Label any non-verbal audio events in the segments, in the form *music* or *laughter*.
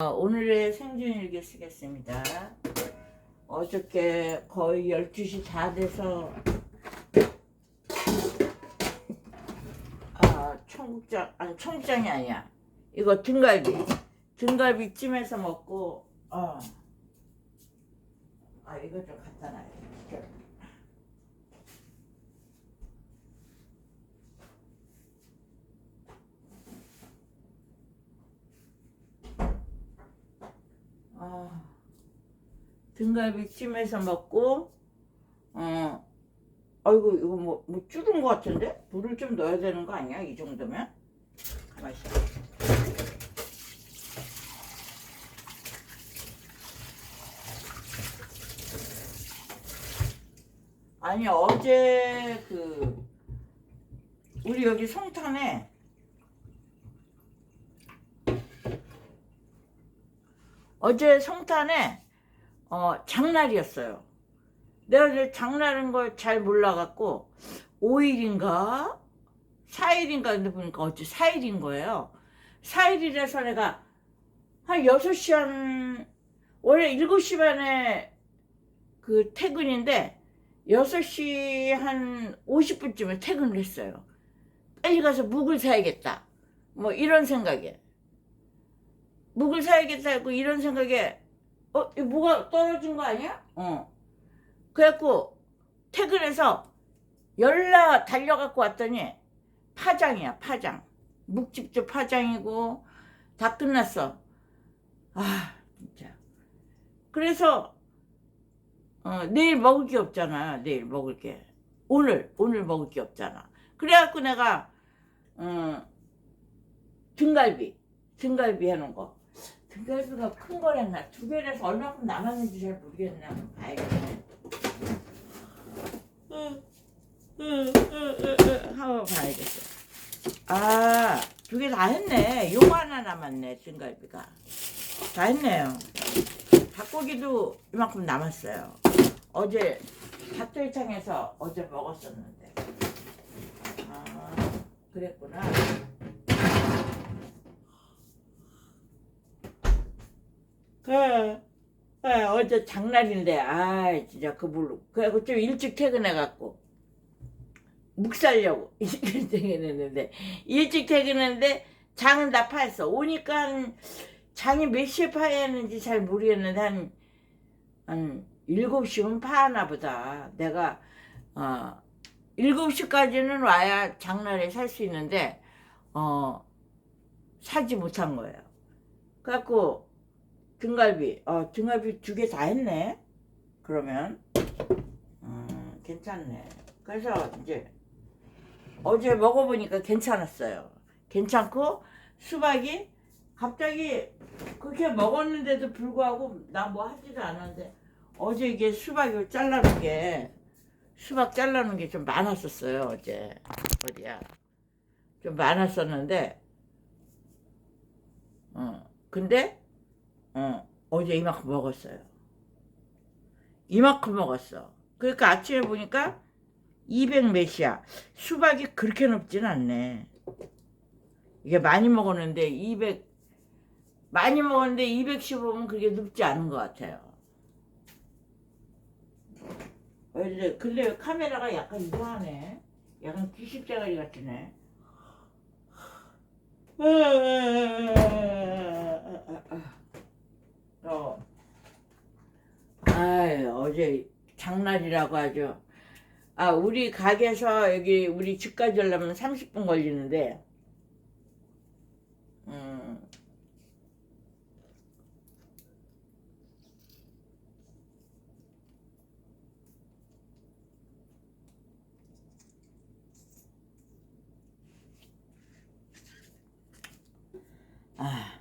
어, 오늘의 생존일기 쓰겠습니다. 어저께 거의 12시 다 돼서 아 청국장 아니 청국장이 아니야 이거 등갈비 등갈비 찜해서 먹고 어. 아 이거 좀 갖다 놔야 돼 등갈비 찜해서 먹고 어 아이고 이거 뭐, 뭐 줄은 것 같은데? 물을 좀 넣어야 되는 거 아니야? 이 정도면? 가만 있어. 아니 어제 그 우리 여기 송탄에 어제 성탄에 어, 장날이었어요. 내가 이제 장날인 걸 잘 몰라갖고 5일인가 4일인가 근데 보니까 어째 4일인 거예요. 4일이라서 내가 한 6시 한 원래 7시 반에 그 퇴근인데 6시 한 50분쯤에 퇴근을 했어요. 빨리 가서 묵을 사야겠다. 뭐 이런 생각에. 묵을 사야겠다 했고 이런 생각에 어? 이거 뭐가 떨어진 거 아니야? 어. 그래갖고 퇴근해서 열나 달려갖고 왔더니 파장이야 파장 묵집도 파장이고 다 끝났어 아 진짜 그래서 어, 내일 먹을 게 없잖아 내일 먹을 게 오늘 오늘 먹을 게 없잖아 그래갖고 내가 어, 등갈비 등갈비 해놓은 거 등갈비가 큰 거랬나? 두 개라서 얼마큼 남았는지 잘 모르겠네. 봐야겠네. 응, 응, 응, 응, 응. 한번 봐야겠어. 아 두 개 다 했네. 요거 하나 남았네 등갈비가. 다 했네요. 닭고기도 이만큼 남았어요. 어제 닭도리탕에서 어제 먹었었는데. 아 그랬구나 그, 그 어제 장날인데 아 진짜 그 물로 그래갖고 좀 일찍 퇴근해갖고 묵 살려고 *laughs* 일찍 퇴근했는데 일찍 퇴근했는데 장은 다 파였어. 오니까 한 장이 몇 시에 파였는지 잘 모르겠는데 한, 한 7시면 파나 보다. 내가 어 7시까지는 와야 장날에 살 수 있는데 어 사지 못한 거예요. 그래갖고 등갈비, 어, 등갈비 두 개 다 했네. 그러면, 음, 괜찮네. 그래서 이제 어제 먹어보니까 괜찮았어요. 괜찮고 수박이 갑자기 그렇게 먹었는데도 불구하고 나 뭐 하지도 않았는데 어제 이게 수박을 잘라놓은 게 수박 잘라놓은 게 좀 많았었어요 어제 어디야 좀 많았었는데 어 근데 어, 어제 이만큼 먹었어요. 이만큼 먹었어. 그러니까 아침에 보니까 200 몇이야. 수박이 그렇게 높지는 않네. 이게 많이 먹었는데 200 많이 먹었는데 215면 그게 높지 않은 것 같아요. 근데, 근데 카메라가 약간 이상하네. 약간 귀십대가리 같으네. 어. 아 어제 장날이라고 하죠. 아, 우리 가게에서 여기 우리 집까지 오려면 30분 걸리는데, 음, 아,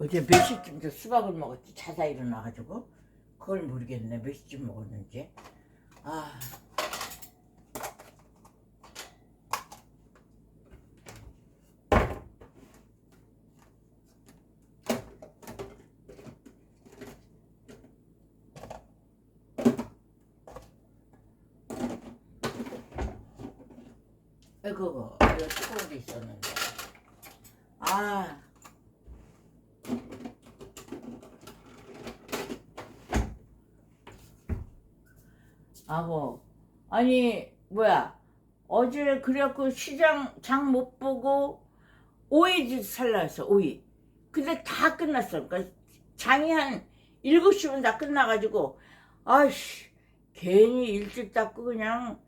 어제 몇 시쯤 저 수박을 먹었지? 자다 일어나가지고. 그걸 모르겠네. 몇 시쯤 먹었는지. 아. 그거 이거 뜨거운 데 있었는데 아 하고. 아니 뭐야. 어제 그래갖고 시장 장 못 보고 오이 살라 했어 오이. 근데 다 끝났어. 그러니까 장이 한 7시면 다 끝나가지고 아이씨 괜히 일찍 닦고 그냥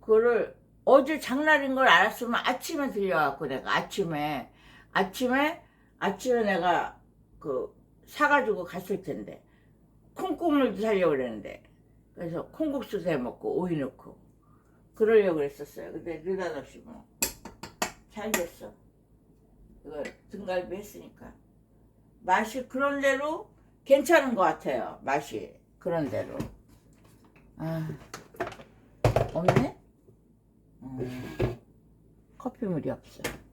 그거를 어제 장날인 걸 알았으면 아침에 들려갖고 내가 아침에. 아침에 아침에 내가 그 사가지고 갔을 텐데. 콩국물도 사려고 그랬는데 그래서 콩국수도 해 먹고 오이 넣고 그러려고 그랬었어요. 근데 느닷없이 뭐 잘 됐어. 이거 등갈비 했으니까. 맛이 그런 대로 괜찮은 것 같아요. 맛이 그런 대로. 아 없네? 음, 커피물이 없어 어?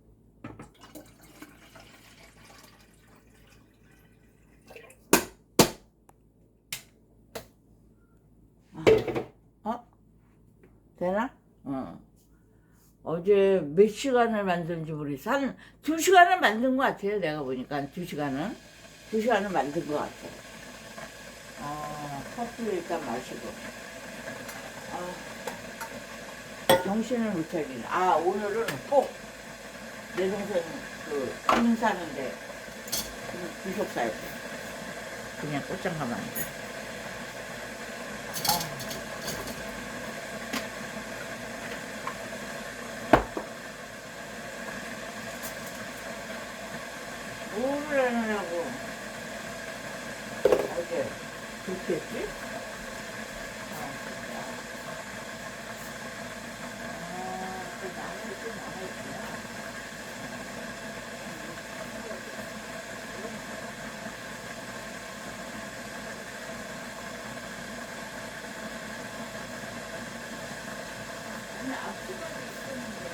되나? 어. 어제 몇 시간을 만든지 모르겠어. 한 두 시간을 만든 것 같아요. 내가 보니까 한두 시간은. 두 시간을 만든 것 같아. 아, 커피를 일단 마시고. 아, 정신을 못 차리네. 아, 오늘은 꼭 내 동생 그, 금 사는데, 그 주석 사야 돼. 그냥 꽃장 가면 안 돼. 뭐를 하느라고 어제 그렇게 했지? 아, 진짜. 아, 그 나무를 좀 남아있구나. 아니, 앞치마도 있었는데.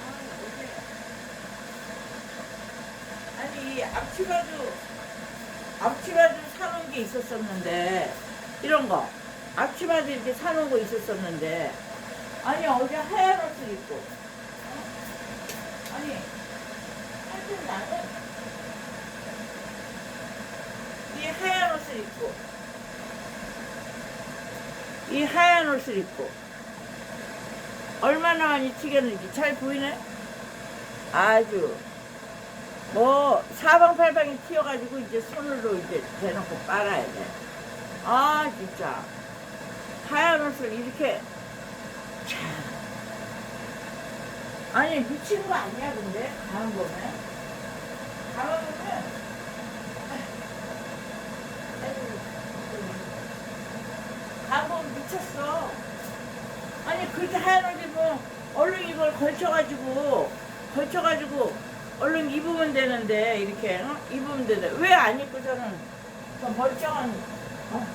아, 어제. 아니 이 앞치마도 앞치마도 사놓은 게 있었었는데 이런 거. 앞치마도 이렇게 사놓은 거 있었었는데 아니 어제 하얀 옷을 입고. 어? 아니 하여튼 나는 이 하얀 옷을 입고. 이 하얀 옷을 입고. 얼마나 많이 튀겼는지 잘 보이네? 아주 뭐 사방팔방이 튀어가지고 이제 손으로 이제 대놓고 빨아야 돼. 아 진짜. 하얀 옷을 이렇게 참 아니 미친 거 아니야 근데? 보면 가만 보면 가만 보면 미쳤어. 아니 그렇게 하얀 옷 입으면 얼른 이걸 걸쳐가지고 걸쳐가지고 얼른 입으면 되는데 이렇게 어? 입으면 되는데 왜 안 입고 저는 저 멀쩡한 어?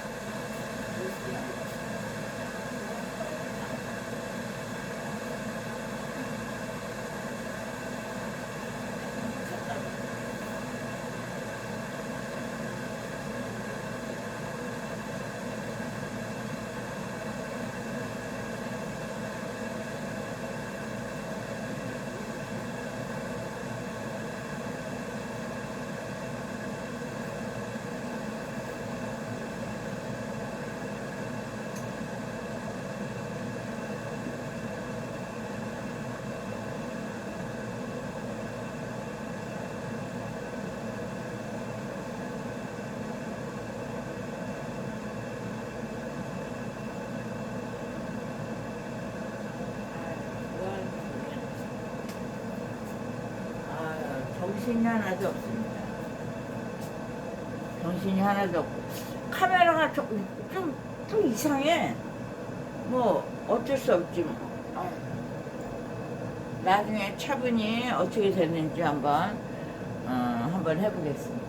아, 정신이 하나도 없습니다. 정신이 하나도 없고 카메라가 좀, 좀, 좀 이상해. 뭐 어쩔 수 없지 뭐. 아. 나중에 차분히 어떻게 됐는지 한번 어, 한번 해보겠습니다.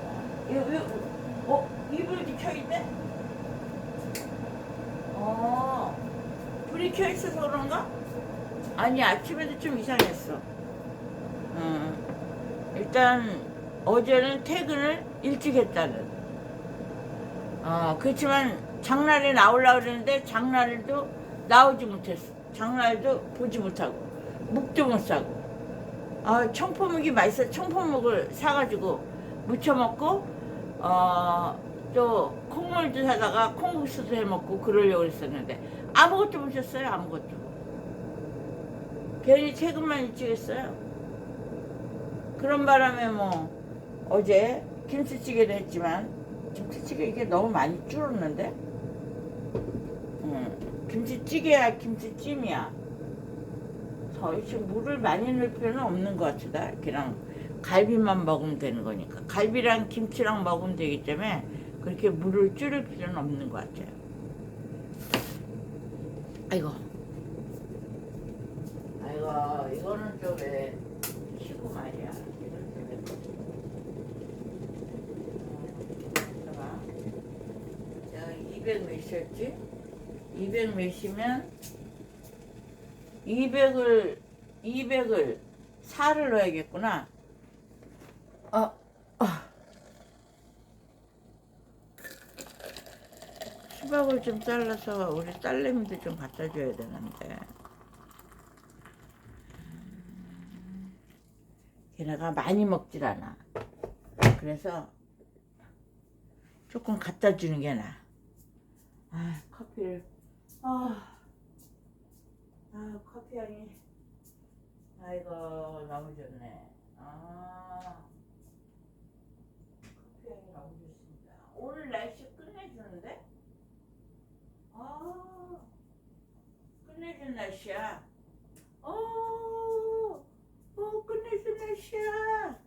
이거, 이거, 어 이불이 켜 있네? 어 불이 켜 있어서 그런가? 아니 아침에도 좀 이상했어. 어, 일단 어제는 퇴근을 일찍 했다는. 어, 그렇지만 장날에 나오려고 그랬는데 장날에도 나오지 못했어. 장날도 보지 못하고 묵도 못 사고. 아, 청포묵이 맛있어. 청포묵을 사가지고 무쳐 먹고 어, 또 콩물도 사다가 콩국수도 해 먹고 그러려고 그랬었는데 아무것도 못 했어요 아무것도 괜히 책임만 일찍 했어요 그런 바람에 뭐 어제 김치찌개를 했지만 김치찌개 이게 너무 많이 줄었는데? 음, 김치찌개야 김치찜이야. 더 이제 물을 많이 넣을 필요는 없는 것 같다. 그냥 갈비만 먹으면 되는 거니까. 갈비랑 김치랑 먹으면 되기 때문에 그렇게 물을 줄일 필요는 없는 것 같아요. 아이고. 아이고 이거는 좀왜 쉬고 말이야 이건 좀왜 잠깐만 내가 200 몇이었지? 200 몇이면 200을 200을 4를 넣어야겠구나 어, 어. 수박을 좀 잘라서 우리 딸내미도 좀 갖다 줘야 되는데 걔네가 많이 먹질 않아. 그래서 조금 갖다 주는 게 나아. 아 커피를. 아, 아 커피 향이. 아이고 너무 좋네. 아 커피 향이 너무 좋습니다. 오늘 날씨 끝내주는데? 아 끝내준 날씨야 어, 어 끝내준 날씨야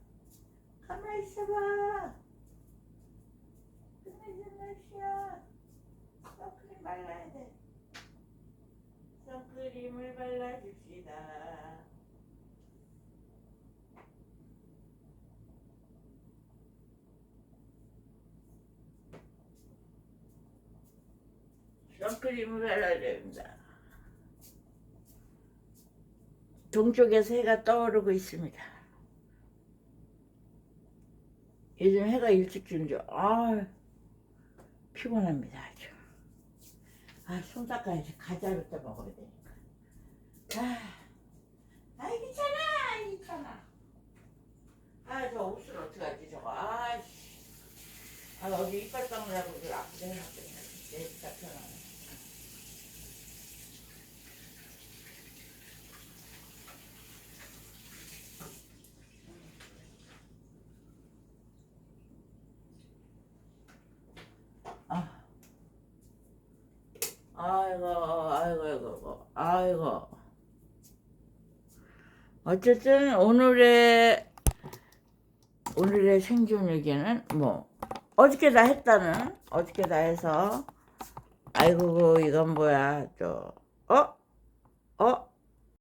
선크림을 발라줍시다. 선크림을 발라야 됩니다. 동쪽에서 해가 떠오르고 있습니다 요즘 해가 일찍 지는 줄, 아 피곤합니다 아주. 아, 손 닦아야지. 과자를 또 먹어야 되니까. 아, 아이 귀찮아, 귀찮아. 아, 저 옷을 어떡하지 저거. 아, 씨. 아, 어디 이빨 닦느라고 이걸 아프게 해놨더니 내일 닦여놔. 아. 아이고, 아이고, 아이고, 아이고. 어쨌든 오늘의 오늘의 생존 얘기는 뭐 어저께 다 했다는 어저께 다 해서 아이고 이건 뭐야 저 어? 어?